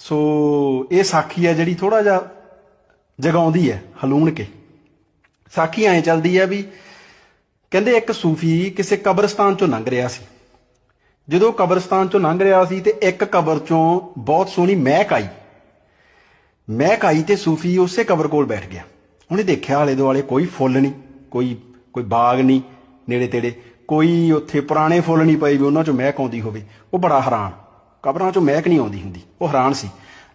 ਸੋ ਇਹ ਸਾਖੀ ਹੈ ਜਿਹੜੀ ਥੋੜਾ ਜਿਹਾ ਜਗਾਉਂਦੀ ਹੈ, ਹਲੂਣ ਕੇ। ਸਾਖੀ ਐਂ ਚੱਲਦੀ ਹੈ ਵੀ ਕਹਿੰਦੇ ਇੱਕ ਸੂਫੀ ਕਿਸੇ ਕਬਰਸਤਾਨ ਚੋਂ ਲੰਘ ਰਿਹਾ ਸੀ। ਜਦੋਂ ਕਬਰਸਤਾਨ ਚੋਂ ਲੰਘ ਰਿਹਾ ਸੀ ਤੇ ਇੱਕ ਕਬਰ ਚੋਂ ਬਹੁਤ ਸੋਹਣੀ ਮਹਿਕ ਆਈ। ਮਹਿਕ ਆਈ ਤੇ ਸੂਫੀ ਉਸੇ ਕਬਰ ਕੋਲ ਬੈਠ ਗਿਆ। ਉਹਨੇ ਦੇਖਿਆ ਆਲੇ ਦੁਆਲੇ ਕੋਈ ਫੁੱਲ ਨਹੀਂ, ਕੋਈ ਕੋਈ ਬਾਗ ਨਹੀਂ, ਨੇੜੇ ਤੇੜੇ, ਕੋਈ ਉੱਥੇ ਪੁਰਾਣੇ ਫੁੱਲ ਨਹੀਂ ਪਏ ਵੀ ਉਹਨਾਂ ਚੋਂ ਮਹਿਕ ਆਉਂਦੀ ਹੋਵੇ। ਉਹ ਬੜਾ ਹੈਰਾਨ। ਕਬਰਾਂ ਚੋਂ ਮਹਿਕ ਨਹੀਂ ਆਉਂਦੀ ਹੁੰਦੀ। ਉਹ ਹੈਰਾਨ ਸੀ।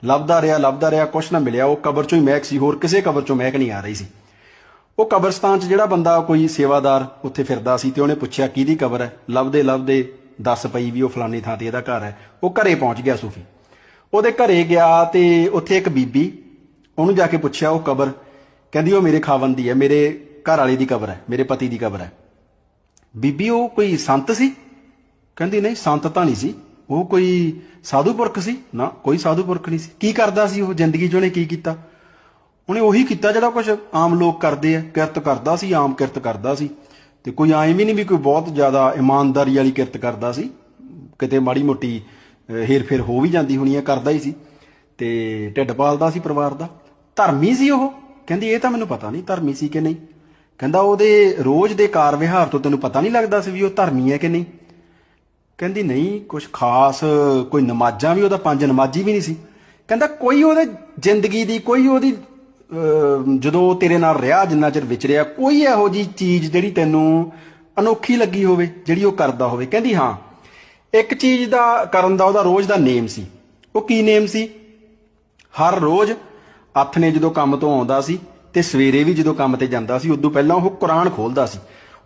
ਲੱਭਦਾ ਰਿਹਾ ਲੱਭਦਾ ਰਿਹਾ, ਕੁਛ ਨਾ ਮਿਲਿਆ। ਉਹ ਕਬਰ ਚੋਂ ਹੀ ਮਹਿਕ ਸੀ। ਹੋਰ ਕਿਸੇ ਕਬਰ ਚੋਂ ਮਹਿਕ ਨਹੀਂ ਆ ਰਹੀ ਸੀ। ਉਹ ਕਬਰਸਤਾਨ 'ਚ ਜਿਹੜਾ ਬੰਦਾ ਕੋਈ ਸੇਵਾਦਾਰ ਉੱਥੇ ਫਿਰਦਾ ਸੀ ਤੇ ਉਹਨੇ ਪੁੱਛਿਆ, ਕਿਹਦੀ ਕਬਰ ਹੈ? ਲੱਭਦੇ ਲੱਭਦੇ ਦੱਸ ਪਈ ਵੀ ਉਹ ਫਲਾਨੀ ਥਾਂ ਤੇ ਇਹਦਾ ਘਰ ਹੈ। ਉਹ ਘਰੇ ਪਹੁੰਚ ਗਿਆ ਸੂਫੀ। ਉਹਦੇ ਘਰੇ ਗਿਆ ਤੇ ਉੱਥੇ ਇੱਕ ਬੀਬੀ, ਉਹਨੂੰ ਜਾ ਕੇ ਪੁੱਛਿਆ, ਉਹ ਕਬਰ? ਕਹਿੰਦੀ, ਉਹ ਮੇਰੇ ਖਾਵਨ ਦੀ ਹੈ, ਮੇਰੇ ਘਰ ਵਾਲੇ ਦੀ ਕਬਰ ਹੈ, ਮੇਰੇ ਪਤੀ ਦੀ ਕਬਰ ਹੈ। ਬੀਬੀ, ਉਹ ਕੋਈ ਸੰਤ ਸੀ? ਕਹਿੰਦੀ, ਨਹੀਂ, ਸੰਤ ਤਾਂ ਨਹੀਂ ਸੀ। ਉਹ ਕੋਈ ਸਾਧੂ ਪੁਰਖ ਸੀ? ਨਾ, ਕੋਈ ਸਾਧੂ ਪੁਰਖ ਨਹੀਂ ਸੀ। ਕੀ ਕਰਦਾ ਸੀ ਉਹ? ਜ਼ਿੰਦਗੀ 'ਚ ਉਹਨੇ ਕੀ ਕੀਤਾ? ਉਹਨੇ ਉਹੀ ਕੀਤਾ ਜਿਹੜਾ ਕੁਝ ਆਮ ਲੋਕ ਕਰਦੇ ਆ। ਕਿਰਤ ਕਰਦਾ ਸੀ, ਆਮ ਕਿਰਤ ਕਰਦਾ ਸੀ। ਤੇ ਕੋਈ ਐਂ ਵੀ ਨਹੀਂ ਵੀ ਕੋਈ ਬਹੁਤ ਜ਼ਿਆਦਾ ਇਮਾਨਦਾਰੀ ਵਾਲੀ ਕਿਰਤ ਕਰਦਾ ਸੀ। ਕਿਤੇ ਮਾੜੀ ਮੋਟੀ ਹੇਰ ਫੇਰ ਹੋ ਵੀ ਜਾਂਦੀ ਹੋਣੀ ਆ, ਕਰਦਾ ਹੀ ਸੀ। ਤੇ ਢਿੱਡ ਪਾਲਦਾ ਸੀ ਪਰਿਵਾਰ ਦਾ। ਧਰਮੀ ਸੀ ਉਹ। ਕਹਿੰਦੀ, ਇਹ ਤਾਂ ਮੈਨੂੰ ਪਤਾ ਨਹੀਂ ਧਰਮੀ ਸੀ ਕਿ ਨਹੀਂ? ਕਹਿੰਦਾ, ਉਹਦੇ ਰੋਜ਼ ਦੇ ਕਾਰ ਵਿਹਾਰ ਤੋਂ ਤੈਨੂੰ ਪਤਾ ਨਹੀਂ ਲੱਗਦਾ ਸੀ ਵੀ ਉਹ ਧਰਮੀ ਹੈ ਕਿ ਨਹੀਂ? ਕਹਿੰਦੀ, ਨਹੀਂ ਕੁਝ ਖਾਸ, ਕੋਈ ਨਮਾਜ਼ਾਂ ਵੀ, ਉਹਦਾ ਪੰਜ ਨਮਾਜ਼ੀ ਵੀ ਨਹੀਂ ਸੀ। ਕਹਿੰਦਾ, ਕੋਈ ਉਹਦੇ ਜ਼ਿੰਦਗੀ ਦੀ, ਕੋਈ ਉਹਦੀ ਜਦੋਂ ਉਹ ਤੇਰੇ ਨਾਲ ਰਿਹਾ, ਜਿੰਨਾ ਚਿਰ ਵਿਚਰਿਆ ਕੋਈ ਇਹੋ ਜੀ ਚੀਜ਼ ਜਿਹੜੀ ਤੈਨੂੰ ਅਨੋਖੀ ਲੱਗੀ ਹੋਵੇ, ਜਿਹੜੀ ਉਹ ਕਰਦਾ ਹੋਵੇ। ਕਹਿੰਦੀ, ਹਾਂ, ਇੱਕ ਚੀਜ਼ ਦਾ ਕਰਨ ਦਾ, ਉਹਦਾ ਰੋਜ਼ ਦਾ ਨੇਮ ਸੀ। ਉਹ ਕੀ ਨੇਮ ਸੀ? ਹਰ ਰੋਜ਼ ਹੱਥ ਨੇ ਜਦੋਂ ਕੰਮ ਤੋਂ ਆਉਂਦਾ ਸੀ ਤੇ ਸਵੇਰੇ ਵੀ ਜਦੋਂ ਕੰਮ ਤੇ ਜਾਂਦਾ ਸੀ, ਉਦੋਂ ਪਹਿਲਾਂ ਉਹ ਕੁਰਾਨ ਖੋਲਦਾ ਸੀ।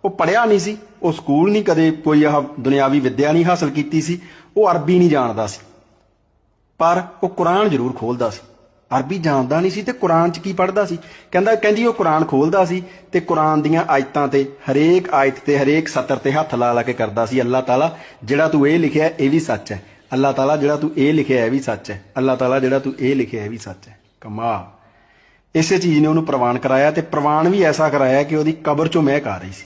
ਉਹ ਪੜਿਆ ਨਹੀਂ ਸੀ, ਉਹ ਸਕੂਲ ਨਹੀਂ, ਕਦੇ ਕੋਈ ਆਹ ਦੁਨਿਆਵੀ ਵਿੱਦਿਆ ਨਹੀਂ ਹਾਸਲ ਕੀਤੀ ਸੀ, ਉਹ ਅਰਬੀ ਨਹੀਂ ਜਾਣਦਾ ਸੀ। ਪਰ ਉਹ ਕੁਰਾਨ ਜ਼ਰੂਰ ਖੋਲਦਾ ਸੀ। ਅਰਬੀ ਜਾਣਦਾ ਨਹੀਂ ਸੀ ਤੇ ਕੁਰਾਨ 'ਚ ਕੀ ਪੜ੍ਹਦਾ ਸੀ? ਕਹਿੰਦਾ, ਕਹਿੰਦੀ ਉਹ ਕੁਰਾਨ ਖੋਲਦਾ ਸੀ ਤੇ ਕੁਰਾਨ ਦੀਆਂ ਆਇਤਾਂ ਤੇ ਹਰੇਕ ਆਇਤ ਤੇ ਹਰੇਕ ਸਤਰ ਤੇ ਹੱਥ ਲਾ ਲਾ ਕੇ ਕਰਦਾ ਸੀ, ਅੱਲਾਹ ਤਾਲਾ ਜਿਹੜਾ ਤੂੰ ਇਹ ਲਿਖਿਆ ਇਹ ਵੀ ਸੱਚ ਹੈ। ਅੱਲਾਹ ਤਾਲਾ ਜਿਹੜਾ ਤੂੰ ਇਹ ਲਿਖਿਆ ਇਹ ਵੀ ਸੱਚ ਹੈ। ਅੱਲਾਹ ਤਾਲਾ ਜਿਹੜਾ ਤੂੰ ਇਹ ਲਿਖਿਆ ਇਹ ਵੀ ਸੱਚ ਹੈ। ਕਮਾ ਇਸੇ ਚੀਜ਼ ਨੇ ਉਹਨੂੰ ਪ੍ਰਵਾਨ ਕਰਾਇਆ ਤੇ ਪ੍ਰਵਾਨ ਵੀ ਐਸਾ ਕਰਾਇਆ ਕਿ ਉਹਦੀ ਕਬਰ ਚੋਂ ਮਹਿਕ ਆ ਰਹੀ ਸੀ।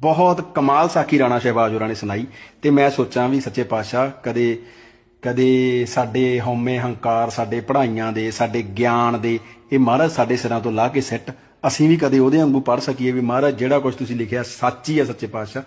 ਬਹੁਤ ਕਮਾਲ ਸਾਖੀ ਰਾਣਾ ਸ਼ਹਿਬਾਜ਼ ਹੋਰਾਂ ਨੇ ਸੁਣਾਈ ਤੇ ਮੈਂ ਸੋਚਾਂ ਵੀ ਸੱਚੇ ਪਾਤਸ਼ਾਹ, ਕਦੇ ਕਦੇ ਸਾਡੇ ਹਉਮੈ ਹੰਕਾਰ, ਸਾਡੇ ਪੜ੍ਹਾਈਆਂ ਦੇ, ਸਾਡੇ ਗਿਆਨ ਦੇ, ਇਹ ਮਹਾਰਾਜ ਸਾਡੇ ਸਿਰਾਂ ਤੋਂ ਲਾ ਕੇ ਸਿੱਟ। ਅਸੀਂ ਵੀ ਕਦੇ ਉਹਦੇ ਵਾਂਗੂ ਪੜ੍ਹ ਸਕੀਏ ਵੀ ਮਹਾਰਾਜ, ਜਿਹੜਾ ਕੁਝ ਤੁਸੀਂ ਲਿਖਿਆ ਸੱਚ ਹੀ ਹੈ ਸੱਚੇ ਪਾਤਸ਼ਾਹ।